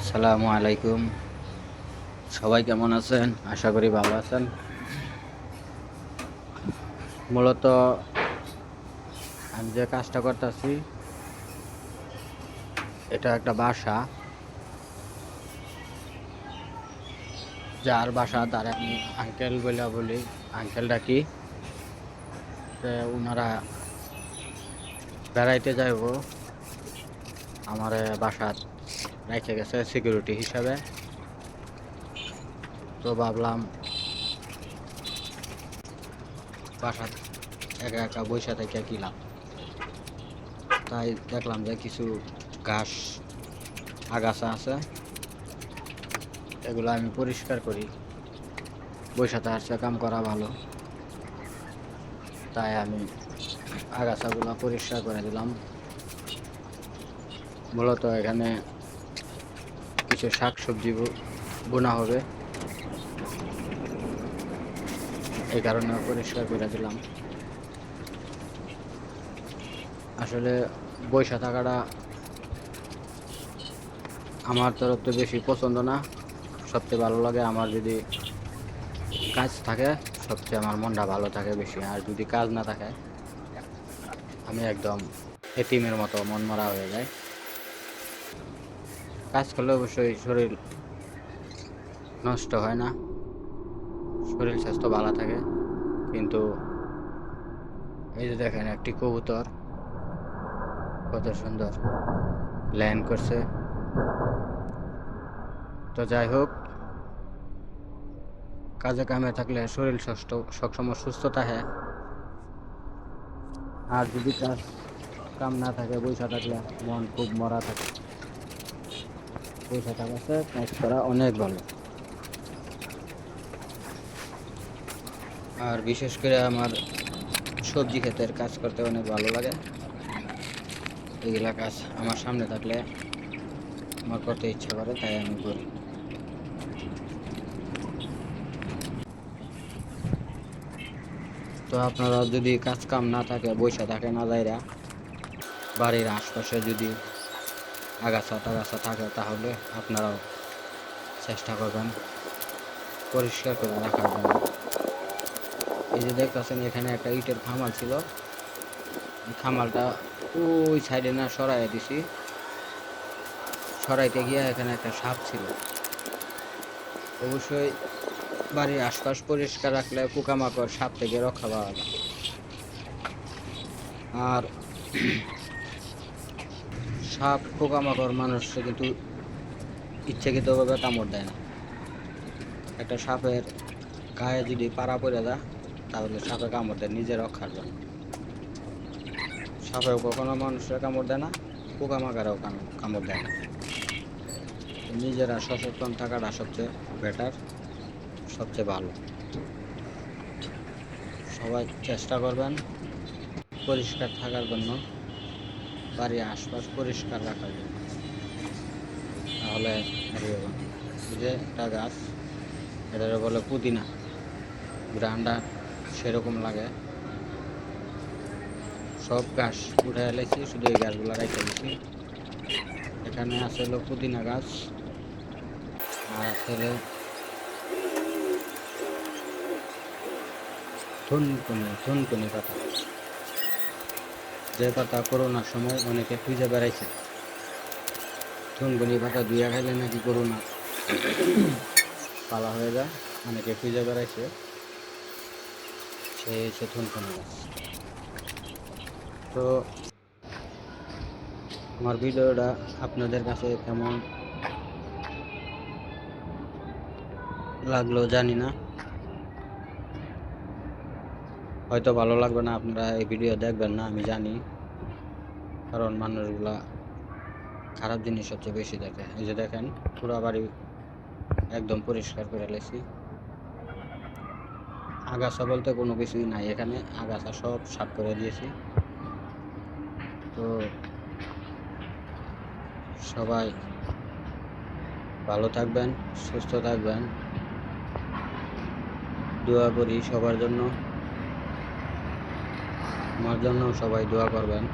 আসসালামু আলাইকুম। সবাই কেমন আছেন? আশা করি ভালো আছেন। মূলত আমি যে কাজটা করতেছি, এটা একটা বাসা। যার বাসা তার আমি আঙ্কেল বলে। বলি আঙ্কেল ডাকি ওনারা বেড়াইতে যাইব। আমার বাসা রেখে গেছে সিকিউরিটি হিসাবে। তো ভাবলাম বাসা একা একা বৈশা থেকে কিলাম তাই দেখলাম যে কিছু ঘাস, আগাছা আছে। এগুলো আমি পরিষ্কার করি। বৈশাতে আসছে কাম করা ভালো। তাই আমি আগাছাগুলো পরিষ্কার করে দিলাম। মূলত এখানে কিছু শাক সবজি বোনা হবে। এই কারণে পরিষ্কার করে দিলাম। আসলে বৈশা থাকাটা আমার তরফ তো বেশি পছন্দ না। সবচেয়ে ভালো লাগে আমার যদি কাজ থাকে, সবচেয়ে আমার মনটা ভালো থাকে বেশি। আর যদি কাজ না থাকে, আমি একদম এটিমের মতো মন মরা হয়ে যায় কাজ করলে অবশ্যই শরীর নষ্ট হয় না। শরীর স্বাস্থ্য ভালো থাকে। কিন্তু এই যে দেখেন, একটি কবুতর কত সুন্দর ল্যান্ড করছে। তো যাই হোক, কাজে কামে থাকলে শরীর সুস্থ সবসময় সুস্থ থাকে। আর যদি কাজ কাম না থাকে বৈশা থাকলে মন খুব মরা থাকে। অনেক ভালো। আর বিশেষ করে আমার সবজি ক্ষেতের কাজ করতে অনেক ভালো লাগে। এইগুলা কাজ আমার সামনে থাকলে আমার করতে ইচ্ছা করে, তাই আমি করি। তো আপনারা যদি কাজ কাম না থাকে বৈশা থাকে না যাইরা বাড়ির আশপাশে যদি আগাছা টাগাছা থাকে, তাহলে আপনারাও চেষ্টা করবেন পরিষ্কার করে রাখার জন্য। এই যে দেখতেছেন, এখানে একটা ইটের খামাল ছিল। খামালটা ওই সাইডে না সরাই দিছি। সরাইতে গিয়ে এখানে একটা সাপ ছিল। অবশ্যই বাড়ির আশপাশ পরিষ্কার রাখলে পোকামাকড় সাপ থেকে রক্ষা পাওয়া যায়। আর সাপ, পোকামাকড়, মানুষকে কিন্তু ইচ্ছাকৃতভাবে কামড় দেয় না। একটা সাপের গায়ে যদি পাড়া পড়ে যায়, তাহলে সাপে কামড় দেয় নিজের রক্ষার জন্য। সাপেও কখনো মানুষের কামড় দেয় না, পোকামাকড়েও কামড় দেয় না। নিজেরা সচেতন থাকাটা সবচেয়ে বেটার সবচেয়ে ভালো। সবাই চেষ্টা করবেন পরিষ্কার থাকার জন্য। বাড়ির আশপাশ পরিষ্কার রাখা যায় তাহলে যে একটা গাছ এটারে বলে পুদিনা। গ্রান্ডা সেরকম লাগে। সব গাছ উঠে এলেছি শুধু এই গাছগুলো রেখে দিছি। এখানে আছে হলো পুদিনা গাছ, আর আছে হলো থুনকুনি থুনকুনি পাতা। যে পাতা করোনার সময় অনেকে খুঁজে বেড়াইছে। থুনকুনি পাতা দুইয়া খাইলে নাকি করোনা। পালা হয়ে যায়, অনেকে খুঁজে বেড়াইছে। সে হচ্ছে থুনকুনি তো আমার ভিডিওটা আপনাদের কাছে কেমন লাগল জানি না। হয়তো ভালো লাগবে না, আপনারা এই ভিডিও দেখবেন না, আমি জানি। কারণ মানুষগুলা খারাপ জিনিস সবচেয়ে বেশি দেখে। এই যে দেখেন, পুরো বাড়ি একদম পরিষ্কার করে লেছি। আগাছা বলতে কোনো কিছুই নাই এখানে, আগাছা সব সাফ করে দিয়েছি। তো সবাই ভালো থাকবেন, সুস্থ থাকবেন। দোয়া করি সবার জন্য। আমার জন্য সবাই দোয়া করবেন।